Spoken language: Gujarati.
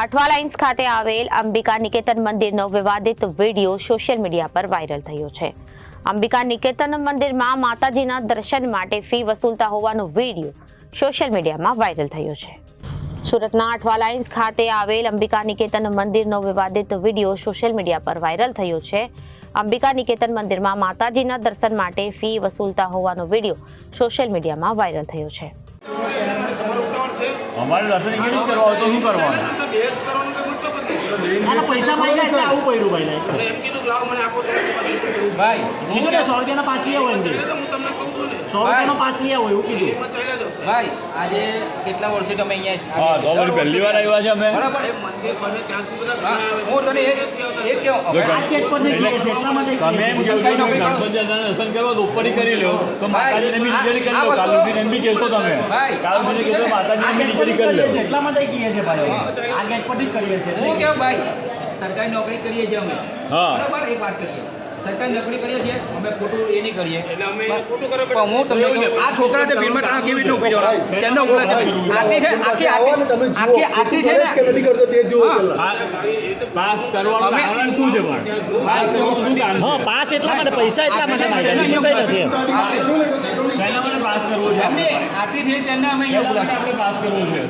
અઠવા લાઇન્સ ખાતે આવેલ અંબિકા નિકેતન મંદિરનો વિવાદિત વીડિયો સોશિયલ મીડિયા પર વાયરલ થયો છે. અંબિકા નિકેતન મંદિરમાં માતાજીના દર્શન માટે ફી વસૂલતા હોવાનો વીડિયો સોશિયલ મીડિયામાં વાયરલ થયો છે. સુરતના અઠવા લાઇન્સ ખાતે આવેલ અંબિકા નિકેતન મંદિરનો વિવાદિત વીડિયો સોશિયલ મીડિયા પર વાયરલ થયો છે. અંબિકા નિકેતન મંદિરમાં માતાજીના દર્શન માટે ફી વસૂલતા હોવાનો વીડિયો સોશિયલ મીડિયામાં વાયરલ થયો છે. અમારે દર્શન કેવી રીતે કરવા હોય તો શું કરવાનું? પૈસા માંગ્યા એટલે આવું પડ્યું ભાઈ કીધું ને સો રૂપિયાના પાસ લઈ આવો એમ સો રૂપિયાનો પાસ લઈ આવો એવું કીધું. ભાઈ આજે કેટલા વર્ષથી તમે અહીંયા હા તો પહેલી વાર આવ્યા છે અમે. બરાબર. હા, હું તને એ એ કહું હવે આ કેક પર નહીં છે એટલા માટે તમે એમ કહો કે ગણપતિ દાદાના દર્શન કરવા તો ઉપરથી કરી લો તો માતાજીને બી નીચેની કરી લો કાલ ઉઠીને એમ બી કહેશો તમે. ભાઈ, કાલ ઉઠીને કહેશો માતાજીને બી પરથી કરી કરીએ લો એટલા માટે કહીએ છે ભાઈ આ ગેટ પર જ કરીએ છે હું કેવું ભાઈ? સરકારી નોકરી કરીએ છીએ અમે. બરાબર? એક વાત કરીએ. સરકારી નોકરી કરીએ છીએ અમે ખોટું એ નહીં કરીએ. અમે ખોટું કરે પણ હું તમને આ છોકરાને ભીડમાં ટાણા કેવી રીતે ઊભી જવાનો તેમનો ગુનો છે? આટલી છે આખી આખી આટલી છે ને? પાસ કરવાનું કારણ શું છે પણ પાસ હા એટલા માટે પૈસા એટલા માટે માંગ્યા બીજું કંઈ નથી એમ. શેના માટે પાસ કરવો છે. આટલી થઈ તેમને અમે અહીંયા. આપણે પાસ કરવો છે.